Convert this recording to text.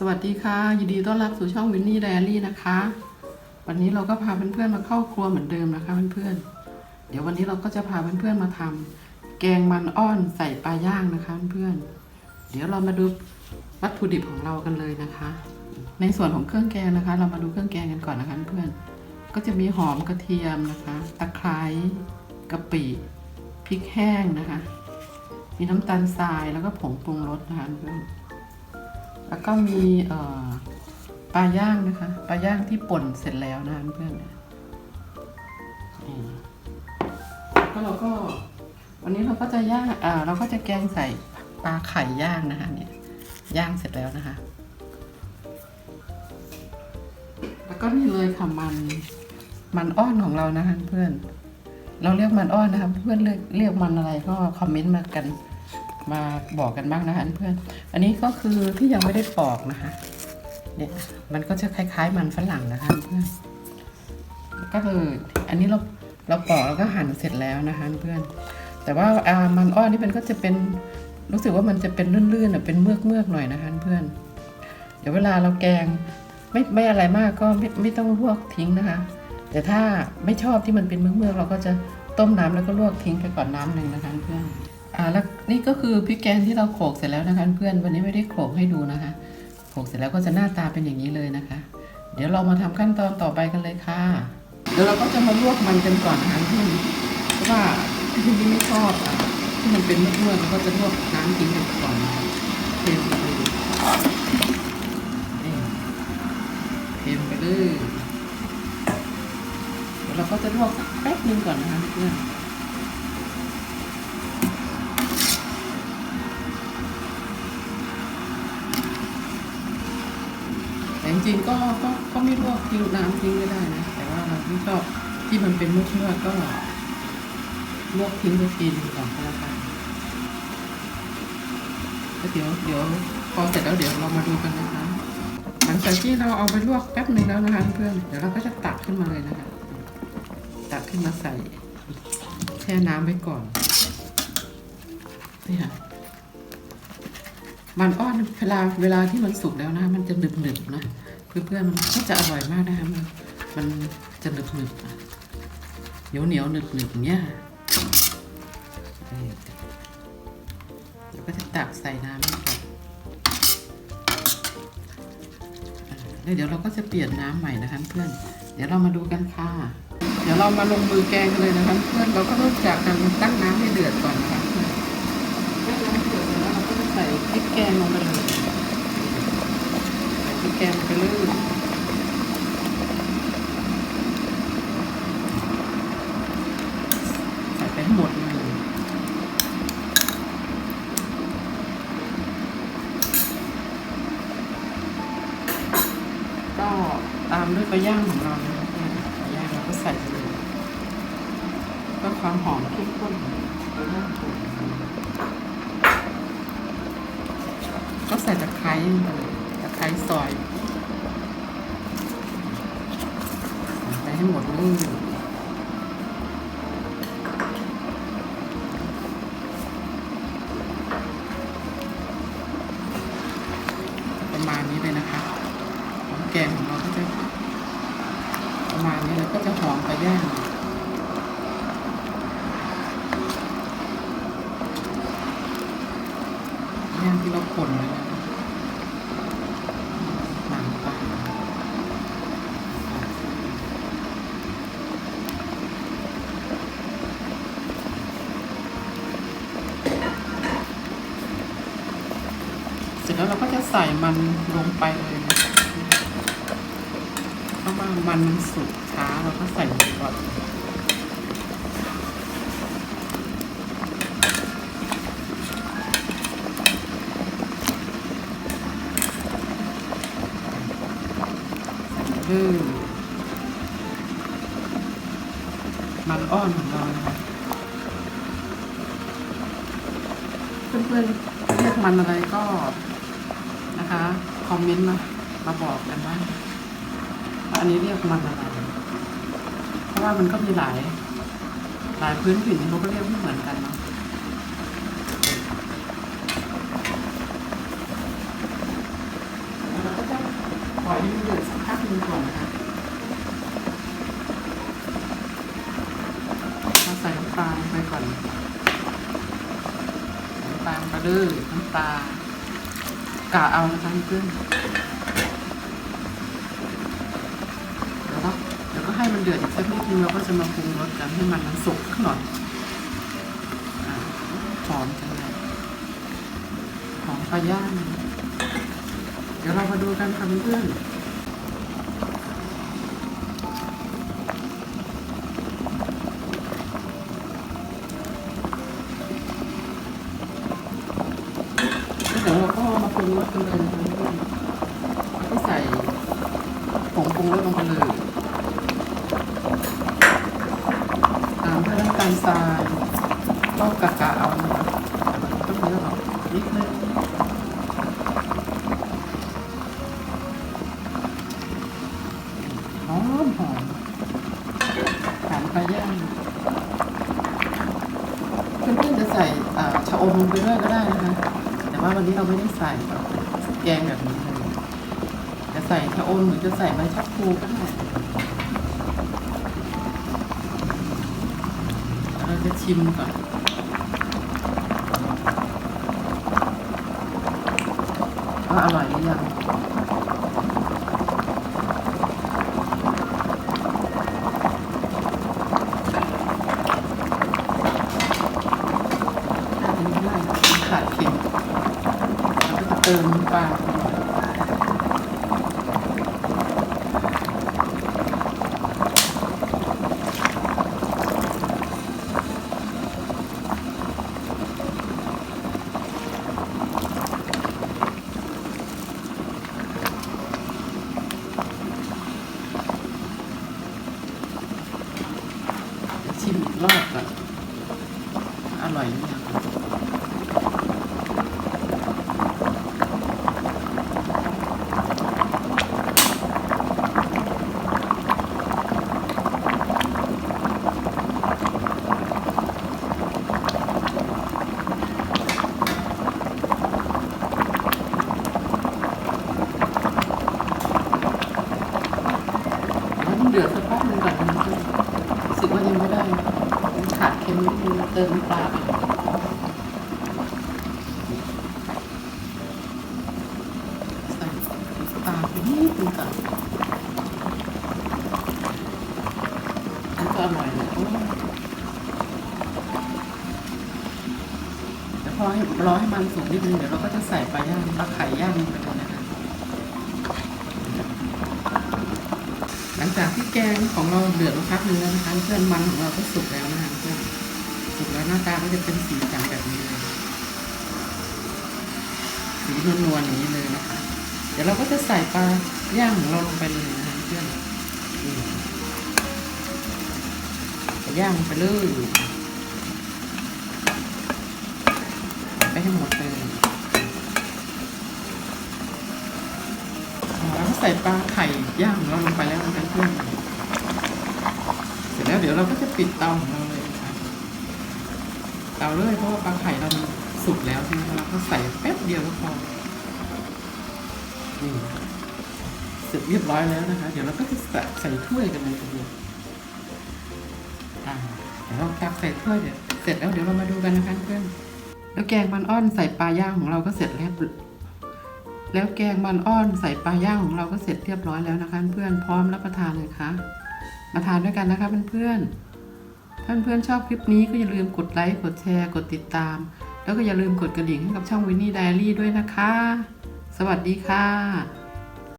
สวัสดีค่ะ ยินดีต้อนรับสู่ช่องวินนี่ไดอารี่นะคะ วันนี้เราก็พาเพื่อนๆมาเข้าครัวเหมือนเดิมนะคะเพื่อนๆเดี๋ยววันนี้เราก็จะพาเพื่อนๆมาทำแกงมันอ้อนใส่ปลาย่างนะคะเพื่อนๆเดี๋ยวเรามาดูวัตถุดิบของเรากันเลยนะคะ ในส่วนของเครื่องแกงนะคะ เรามาดูเครื่องแกงกันก่อนนะคะเพื่อนๆก็จะมีหอมกระเทียมนะคะ ตะไคร้กะปิพริกแห้งนะคะ มีน้ำตาลทรายแล้วก็ผงปรุงรสนะคะเพื่อน แล้วก็มีปลาย่างนะคะ ปลาย่างที่ป่นเสร็จแล้วนะเพื่อนแล้วก็เราก็วันนี้เราก็จะย่างเราก็จะแกงใส่ปลาไข่ย่างนะคะเนี่ยย่างเสร็จแล้วนะคะ แล้วก็นี่เลยค่ะมันมันอ้อนของเรานะคะเพื่อน เราเรียกมันอ้อนนะคะเพื่อนเรียกเรียกมันอะไรก็คอมเมนต์มากัน มาบอกกันบ้างนะคะเพื่อน อันนี้ก็คือที่ยังไม่ได้ปอกนะคะ เนี่ยมันก็จะคล้ายๆมันฝรั่งนะคะเพื่อน ก็คืออันนี้เราเราปอกแล้วก็หั่นเสร็จแล้วนะคะเพื่อน แต่ว่าอ่ามันอ้อนนี่เป็นก็จะเป็นรู้สึกว่ามันจะเป็นลื่นๆอะเป็นเมือกเมือกหน่อยนะคะเพื่อน เดี๋ยวเวลาเราแกงไม่ไม่อะไรมากก็ไม่ไม่ต้องลวกทิ้งนะคะ แต่ถ้าไม่ชอบที่มันเป็นเมือกเมือกเราก็จะต้มน้ำแล้วก็ลวกทิ้งไปก่อนน้ำหนึ่งนะคะเพื่อน อ่าแล้วนี่ก็คือพริกแกงที่เราโขลกเสร็จแล้วนะคะเพื่อนวันนี้ไม่ได้โขลกให้ดูนะคะโขลกเสร็จแล้วก็จะหน้าตาเป็นอย่างนี้เลยนะคะ เดี๋ยวเรามาทำขั้นตอนต่อไปกันเลยค่ะ เดี๋ยวเราก็จะมาลวกมันกันก่อนนะคะเพื่อนเพราะว่าที่นี่ไม่ชอบอะที่มันเป็นเมื่อกๆเราก็จะลวกน้ำทิ้งไปก่อนนะคะเทมไปเลยนี่เทมไปเลยเดี๋ยวเราก็จะลวกสักแป๊บนึงก่อนนะคะเพื่อน ริงๆก็ก็ก็ไม่ลวกทิ้งน้ำทิ้งก็ได้นะ แต่ว่าเราไม่ชอบที่มันเป็นมุกเมื่อกก็ลวกทิ้งไปทีนึงก่อนก็แล้วกันแล้วเดี๋ยวเดี๋ยวพอเสร็จแล้วเดี๋ยวเรามาดูกันนะคะ หลังจากที่เราเอาไปลวกแป๊บหนึ่งแล้วนะคะเพื่อนเดี๋ยวเราก็จะตักขึ้นมาเลยนะคะ ตักขึ้นมาใส่แช่น้ำไว้ก่อนนี่ค่ะมันอ้อนเวลาเวลาที่มันสุกแล้วนะ มันจะหนึบหนึบๆนะ เพื่อนๆมันก็จะอร่อยมากนะคะมันมันจะหนึบหนึบๆเหนียวเหนียวหนึบหนึบๆเงี้ยนี่แล้วก็จะตักใส่น้ำนอ่าแล้วเดี๋ยวเราก็จะเปลี่ยนน้ำใหม่นะคะเพื่อนเดี๋ยวเรามาดูกันค่ะ เดี๋ยวเรามาลงมือแกงกันเลยนะคะเพื่อนเราก็เริ่มจากการตั้งน้ำให้เดือดก่อนนะคะเมื่อน้ำเดือดแล้วเราก็จะใส่พริกแกงลงไปเลย ใส่พริกแกงไปเลยใส่ไปให้หมดเลยก็ตามด้วยปลาย่างของเราเนะครับปลาย่างเราก็ใส่ไปเลยเพื่อความหอมเข้มข้นของปลาย่างตุ๋นก็ใส่ตะไคร้ลงไป เลยซอยใส่ไปให้หมดเลยประมาณนี้เลยนะคะหอมแกงของเราก็จะประมาณนี้แล้วก็จะหอมไปย่างย่างที่เราคนเลยนะหนังปลาเสร็จ แล้วเราก็จะใส่มันลงไปเลยเพราะว่ามันมันสุกช้าเราก็ใส่ก่อนคือมันอ้อนของเรานะคะเพื่อนๆเรียกมันอะไรก็ นะคะ คอมเมนต์มามาบอกกันว่าว่าอันนี้เรียกมันอะไรเพราะว่ามันก็มีหลาย หลายพื้นถิ่นเขาก็เรียกไม่เหมือนกันเนาะแล้วเราปล่อยให้มันเดือดสักพักหนึงก่อนนะคะเราใส่น้ำตาลไปก่อนน้ำตาลไปเลยน้ำตาล กะเอานะคะเพื่อนเดี๋ยวก็เดี๋ยวก็ให้มันเดือดอีกสักนิดนึงเราก็จะมาปรุงรสกันให้มันสุกขึ้นหน่อยหอมจังเลยหอมปลาย่างเดี๋ยวเรามาดูกันค่ะเพื่อน ผงปรุงรสลงไปเลย ตามด้วยน้ำตาลทรายก็กะกะเอานะคะต้องเยอะหรอนิดนึงหอมหอมหอมปย่างเพื่อนๆจะใส่ชะอมลงไปด้วยก็ได้นะคะ แต่ว่าวันนี้เราไม่ได้ใส่แกงแบบนี้ ใส่ชะอมหรือจะใส่ใบชะพลูก็ได้เราจะชิมก่อนว่าอร่อยหรือยังอันนี้ไม่ได้ขาดเค็มเราก็จะเติมปลาชิมอีกรอบก่อนอร่อยหรือยัง แล้วมันเดือดสักพักหนึ่งก่อนนะรู้สึกว่ายังไม่ได้ขาดเค็มนิดนึงเติมปลาไปใส่น้ำตาลไปนิดนึงก่อนแล้วก็อร่อยเลยโอ้วพอให้รอให้มันสุกนิดนึงเดี๋ยวเราก็จะใส่ปลาย่างปลาไข่ย่างลงไปเลยนะคะ หลังจากที่ แกงของเราเดือดมาพักหนึงแล้วนะคะเพื่อนมันของเราก็สุกแล้วนะคะเพื่อนสุกแล้วหน้าตาก็จะเป็นสีสันแบบนี้เลยสีนวลๆอย่างนี้เลยนะคะ เดี๋ยวเราก็จะใส่ปลาย่างของเราลงไปเลยนะคะเพื่อนย่างไปเลยไปให้หมดเลยแล้วก็ใส่ปลาไข่ย่างของเราลงไปแล้วนะคะเพื่อน เสร็จแล้วเราก็จะปิดเตาของเราเลยนะคะเตาเลยเพราะว่าปลาไข่เรามันสุกแล้วใช่ไหมคะเราก็ใส่แป๊บเดียวก็พอนี่เสร็จเรียบร้อยแล้วนะคะ เดี๋ยวเราก็จะใส่ถ้วยกันเลยทีเดียวอ่าเดี๋ยวเราตักใส่ถ้วยเดี๋ยวเสร็จแล้วเดี๋ยวเรามาดูกันนะคะเพื่อนแล้วแกงมันอ้อนใส่ปลาย่างของเราก็เสร็จแล้วแล้วแกงมันอ้อนใส่ปลาย่างของเราก็เสร็จเรียบร้อยแล้วนะคะ เพื่อนพร้อมรับประทานเลยค่ะ มาทานด้วยกันนะคะเพื่อนๆถ้าเพื่อนๆชอบคลิปนี้ก็อย่าลืมกดไลค์ กดแชร์ กดติดตาม แล้วก็อย่าลืมกดกระดิ่งให้กับช่องวินนี่ไดอารี่ด้วยนะคะ สวัสดีค่ะ